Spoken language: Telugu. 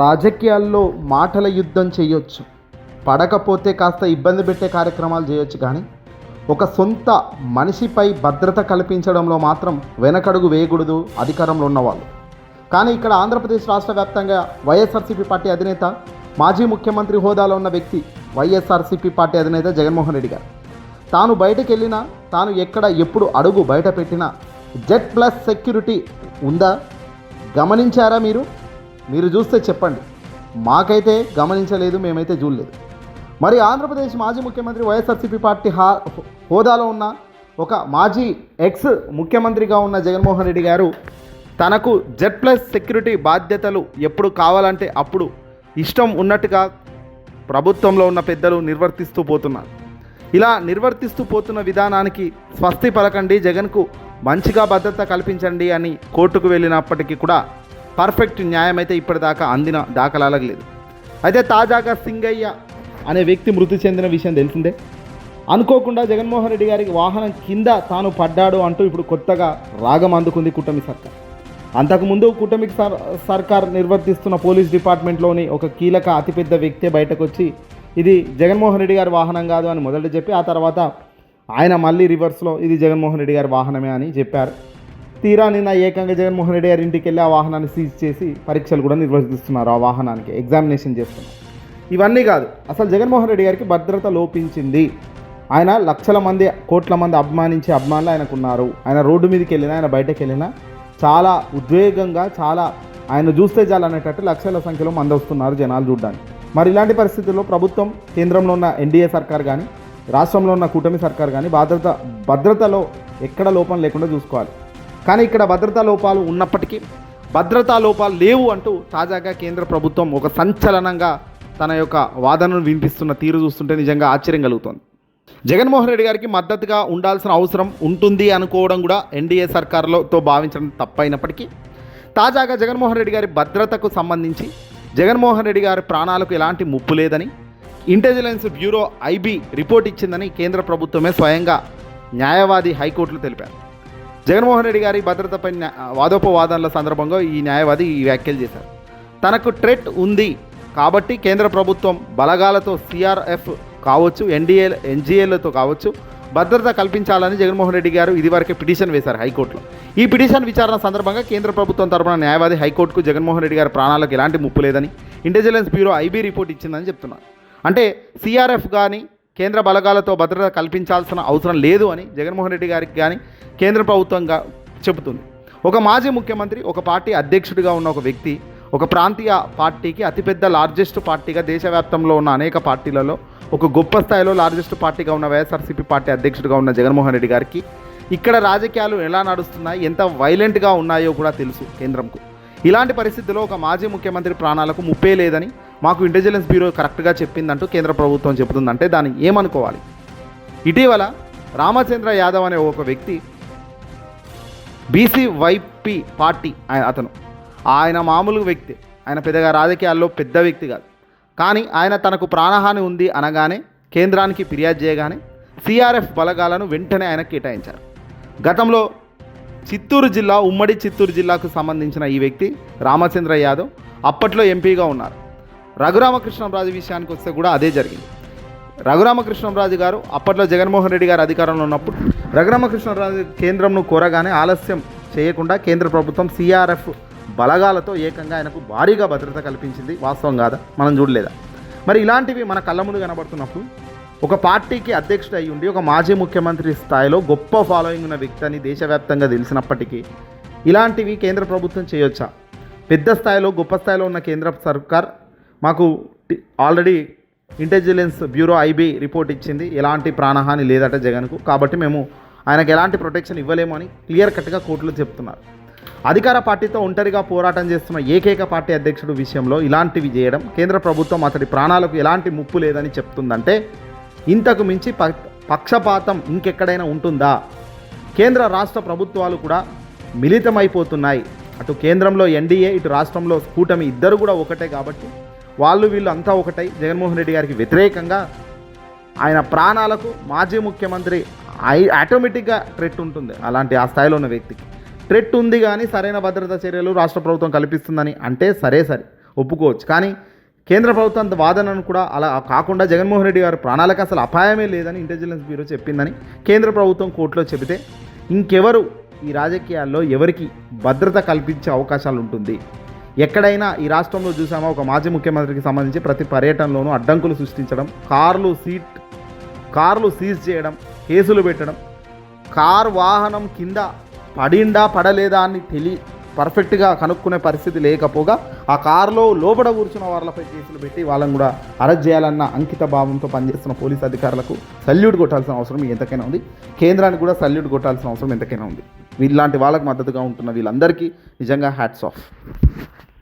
రాజకీయాల్లో మాటల యుద్ధం చేయొచ్చు. పడకపోతే కాస్త ఇబ్బంది పెట్టే కార్యక్రమాలు చేయొచ్చు కానీ ఒక సొంత మనిషిపై భద్రత కల్పించడంలో మాత్రం వెనకడుగు వేయకూడదు అధికారంలో ఉన్నవాళ్ళు. కానీ ఇక్కడ ఆంధ్రప్రదేశ్ రాష్ట్ర వ్యాప్తంగా వైఎస్ఆర్సీపీ పార్టీ అధినేత మాజీ ముఖ్యమంత్రి హోదాలో ఉన్న వ్యక్తి వైఎస్ఆర్సీపీ పార్టీ అధినేత జగన్మోహన్ రెడ్డి గారు. తాను బయటకు వెళ్ళినా తాను ఎక్కడ ఎప్పుడు అడుగు బయట పెట్టినా జెడ్ ప్లస్ సెక్యూరిటీ ఉందా? గమనించారా మీరు? మీరు చూస్తే చెప్పండి. మాకైతే గమనించలేదు మేమైతే చూడలేదు. మరి ఆంధ్రప్రదేశ్ మాజీ ముఖ్యమంత్రి వైఎస్ఆర్సీపీ పార్టీ హా హోదాలో ఉన్న ఒక మాజీ ఎక్స్ ముఖ్యమంత్రిగా ఉన్న జగన్మోహన్ రెడ్డి గారు తనకు జెడ్ ప్లస్ సెక్యూరిటీ బాధ్యతలు ఎప్పుడు కావాలంటే అప్పుడు ఇష్టం ఉన్నట్టుగా ప్రభుత్వంలో ఉన్న పెద్దలు నిర్వర్తిస్తూ పోతున్నారు. ఇలా నిర్వర్తిస్తూ పోతున్న విధానానికి స్వస్తి పలకండి జగన్కు మంచిగా భద్రత కల్పించండి అని కోర్టుకు వెళ్ళినప్పటికీ కూడా పర్ఫెక్ట్ న్యాయం అయితే ఇప్పటిదాకా అందిన దాఖలాలకు లేదు. అయితే తాజాగా సింగయ్య అనే వ్యక్తి మృతి చెందిన విషయం తెలిసిందే. అనుకోకుండా జగన్మోహన్ రెడ్డి గారికి వాహనం కింద తాను పడ్డాడు అంటూ ఇప్పుడు కొత్తగా రాగం అందుకుంది కూటమి సర్కార్. అంతకుముందు కూటమి సర్ సర్కార్ నిర్వర్తిస్తున్న పోలీస్ డిపార్ట్మెంట్లోని ఒక కీలక అతిపెద్ద వ్యక్తే బయటకు వచ్చి ఇది జగన్మోహన్ రెడ్డి గారి వాహనం కాదు అని మొదట చెప్పి ఆ తర్వాత ఆయన మళ్ళీ రివర్స్లో ఇది జగన్మోహన్ రెడ్డి గారి వాహనమే అని చెప్పారు. తీరా నిన్న ఏకంగా జగన్మోహన్ రెడ్డి గారి ఇంటికి వెళ్ళి ఆ వాహనాన్ని సీజ్ చేసి పరీక్షలు కూడా నిర్వహిస్తున్నారు. ఆ వాహనానికి ఎగ్జామినేషన్ చేస్తున్నారు. ఇవన్నీ కాదు అసలు జగన్మోహన్ రెడ్డి గారికి భద్రత లోపించింది. ఆయన లక్షల మంది కోట్ల మంది అభిమానించే అభిమానులు ఆయనకు ఉన్నారు ఆయన రోడ్డు మీదకి వెళ్ళినా ఆయన బయటకు వెళ్ళినా చాలా ఉద్వేగంగా చాలా ఆయన చూస్తే చాలు అనేటట్టు లక్షల సంఖ్యలో మంది వస్తున్నారు జనాలు చూడడానికి. మరి ఇలాంటి పరిస్థితుల్లో ప్రభుత్వం కేంద్రంలో ఉన్న ఎన్డీఏ సర్కార్ కానీ రాష్ట్రంలో ఉన్న కూటమి సర్కార్ కానీ భద్రత భద్రతలో ఎక్కడ లోపం లేకుండా చూసుకోవాలి. కానీ ఇక్కడ భద్రతా లోపాలు ఉన్నప్పటికీ భద్రతా లోపాలు లేవు అంటూ తాజాగా కేంద్ర ప్రభుత్వం ఒక సంచలనంగా తన యొక్క వాదనను వినిపిస్తున్న తీరు చూస్తుంటే నిజంగా ఆశ్చర్యం కలుగుతోంది. జగన్మోహన్ రెడ్డి గారికి మద్దతుగా ఉండాల్సిన అవసరం ఉంటుంది అనుకోవడం కూడా ఎన్డీఏ సర్కార్లోతో భావించడం తప్పైనప్పటికీ తాజాగా జగన్మోహన్ రెడ్డి గారి భద్రతకు సంబంధించి జగన్మోహన్ రెడ్డి గారి ప్రాణాలకు ఎలాంటి ముప్పు లేదని ఇంటెలిజెన్స్ బ్యూరో ఐబీ రిపోర్ట్ ఇచ్చిందని కేంద్ర ప్రభుత్వమే స్వయంగా న్యాయవాది హైకోర్టులో తెలిపారు. జగన్మోహన్ రెడ్డి గారి భద్రతపై వాదోపవాదనల సందర్భంగా ఈ న్యాయవాది ఈ వ్యాఖ్యలు చేశారు. తనకు ట్రెట్ ఉంది కాబట్టి కేంద్ర ప్రభుత్వం బలగాలతో సిఆర్ఎఫ్ కావచ్చు ఎన్డీఏ ఎన్జీఏలతో కావచ్చు భద్రత కల్పించాలని జగన్మోహన్ రెడ్డి గారు ఇదివరకే పిటిషన్ వేశారు హైకోర్టులో. ఈ పిటిషన్ విచారణ సందర్భంగా కేంద్ర ప్రభుత్వం తరపున న్యాయవాది హైకోర్టుకు జగన్మోహన్ రెడ్డి గారి ప్రాణాలకు ఎలాంటి ముప్పు లేదని ఇంటెలిజెన్స్ బ్యూరో ఐబీ రిపోర్ట్ ఇచ్చిందని చెప్తున్నారు. అంటే సిఆర్ఎఫ్ కానీ కేంద్ర బలగాలతో భద్రత కల్పించాల్సిన అవసరం లేదు అని జగన్మోహన్ రెడ్డి గారికి కానీ కేంద్ర ప్రభుత్వంగా చెబుతుంది. ఒక మాజీ ముఖ్యమంత్రి ఒక పార్టీ అధ్యక్షుడిగా ఉన్న ఒక వ్యక్తి ఒక ప్రాంతీయ పార్టీకి అతిపెద్ద లార్జెస్ట్ పార్టీగా దేశవ్యాప్తంలో ఉన్న అనేక పార్టీలలో ఒక గొప్ప స్థాయిలో లార్జెస్ట్ పార్టీగా ఉన్న వైఎస్ఆర్సీపీ పార్టీ అధ్యక్షుడిగా ఉన్న జగన్మోహన్ రెడ్డి గారికి ఇక్కడ రాజకీయాలు ఎలా నడుస్తున్నాయి ఎంత వైలెంట్గా ఉన్నాయో కూడా తెలుసు కేంద్రంకు. ఇలాంటి పరిస్థితుల్లో ఒక మాజీ ముఖ్యమంత్రి ప్రాణాలకు ముప్పే లేదని మాకు ఇంటెలిజెన్స్ బ్యూరో కరెక్ట్గా చెప్పిందంటూ కేంద్ర ప్రభుత్వం చెబుతుందంటే దాన్ని ఏమనుకోవాలి? ఇటీవల రామచంద్ర యాదవ్ అనే ఒక వ్యక్తి బీసీ వైపీ పార్టీ ఆయన అతను. ఆయన మామూలు వ్యక్తి. ఆయన పెద్దగా రాజకీయాల్లో పెద్ద వ్యక్తి కాదు. కానీ ఆయన తనకు ప్రాణహాని ఉంది అనగానే కేంద్రానికి ఫిర్యాదు చేయగానే సిఆర్ఎఫ్ బలగాలను వెంటనే ఆయన కేటాయించారు. గతంలో చిత్తూరు జిల్లా ఉమ్మడి చిత్తూరు జిల్లాకు సంబంధించిన ఈ వ్యక్తి రామచంద్ర యాదవ్ అప్పట్లో ఎంపీగా ఉన్నారు. రఘురామకృష్ణంరాజు విషయానికి వస్తే కూడా అదే జరిగింది. రఘురామకృష్ణంరాజు గారు అప్పట్లో జగన్మోహన్ రెడ్డి గారు అధికారంలో ఉన్నప్పుడు రఘురామకృష్ణరాజు కేంద్రంను కోరగానే ఆలస్యం చేయకుండా కేంద్ర ప్రభుత్వం సిఆర్ఎఫ్ బలగాలతో ఏకంగా ఆయనకు భారీగా భద్రత కల్పించింది. వాస్తవం కాదా? మనం చూడలేదా? మరి ఇలాంటివి మన కళ్ళ ముందు కనబడుతున్నప్పుడు ఒక పార్టీకి అధ్యక్షుడు అయి ఉండి ఒక మాజీ ముఖ్యమంత్రి స్థాయిలో గొప్ప ఫాలోయింగ్ ఉన్న వ్యక్తి అని దేశవ్యాప్తంగా తెలిసినప్పటికీ ఇలాంటివి కేంద్ర ప్రభుత్వం చేయొచ్చా? పెద్ద స్థాయిలో గొప్ప స్థాయిలో ఉన్న కేంద్ర సర్కార్ మాకు already intelligence bureau IB report ఇచ్చింది ఎలాంటి ప్రాణహాని లేదట జగన్కు. కాబట్టి మేము ఆయనకు ఎలాంటి ప్రొటెక్షన్ ఇవ్వలేము అని క్లియర్ కట్గా కోర్టులు చెప్తున్నారు. అధికార పార్టీతో ఒంటరిగా పోరాటం చేస్తున్న ఏకైక పార్టీ అధ్యక్షుడు విషయంలో ఇలాంటివి చేయడం కేంద్ర ప్రభుత్వం అతడి ప్రాణాలకు ఎలాంటి ముప్పు లేదని చెప్తుందంటే ఇంతకు మించి ప- పక్షపాతం ఇంకెక్కడైనా ఉంటుందా? కేంద్ర రాష్ట్ర ప్రభుత్వాలు కూడా మిళితమైపోతున్నాయి. అటు కేంద్రంలో ఎన్డీఏ ఇటు రాష్ట్రంలో కూటమి ఇద్దరు కూడా ఒకటే కాబట్టి వాళ్ళు వీళ్ళు అంతా ఒకటై జగన్మోహన్ రెడ్డి గారికి వ్యతిరేకంగా ఆయన ప్రాణాలకు మాజీ ముఖ్యమంత్రి ఐ ఆటోమేటిక్గా ట్రెట్ ఉంటుంది అలాంటి ఆ స్థాయిలో ఉన్న వ్యక్తికి. ట్రెట్ ఉంది కానీ సరైన భద్రతా చర్యలు రాష్ట్ర ప్రభుత్వం కల్పిస్తుందని అంటే సరే సరే ఒప్పుకోవచ్చు. కానీ కేంద్ర ప్రభుత్వం వాదనను కూడా అలా కాకుండా జగన్మోహన్ రెడ్డి గారి ప్రాణాలకు అసలు అపాయమే లేదని ఇంటెలిజెన్స్ బ్యూరో చెప్పిందని కేంద్ర ప్రభుత్వం కోర్టులో చెబితే ఇంకెవరు ఈ రాజకీయాల్లో ఎవరికి భద్రత కల్పించే అవకాశాలు ఉంటుంది? ఎక్కడైనా ఈ రాష్ట్రంలో చూసామా? ఒక మాజీ ముఖ్యమంత్రికి సంబంధించి ప్రతి పర్యటనలోనూ అడ్డంకులు సృష్టించడం కార్లు సీట్ కార్లు సీజ్ చేయడం కేసులు పెట్టడం కార్ వాహనం కింద పడిందా పడలేదా అని తెలి పర్ఫెక్ట్గా కనుక్కునే పరిస్థితి లేకపోగా ఆ కారులో లోపల కూర్చున్న వాళ్ళపై కేసులు పెట్టి వాళ్ళని కూడా అరెస్ట్ చేయాలన్న అంకిత భావంతో పనిచేస్తున్న పోలీస్ అధికారులకు సల్యూట్ కొట్టాల్సిన అవసరం ఎంతకైనా ఉంది. కేంద్రానికి కూడా సల్యూట్ కొట్టాల్సిన అవసరం ఎంతకైనా ఉంది. వీళ్ళలాంటి వాళ్ళకు మద్దతుగా ఉంటున్న వీళ్ళందరికీ నిజంగా హ్యాట్స్ ఆఫ్.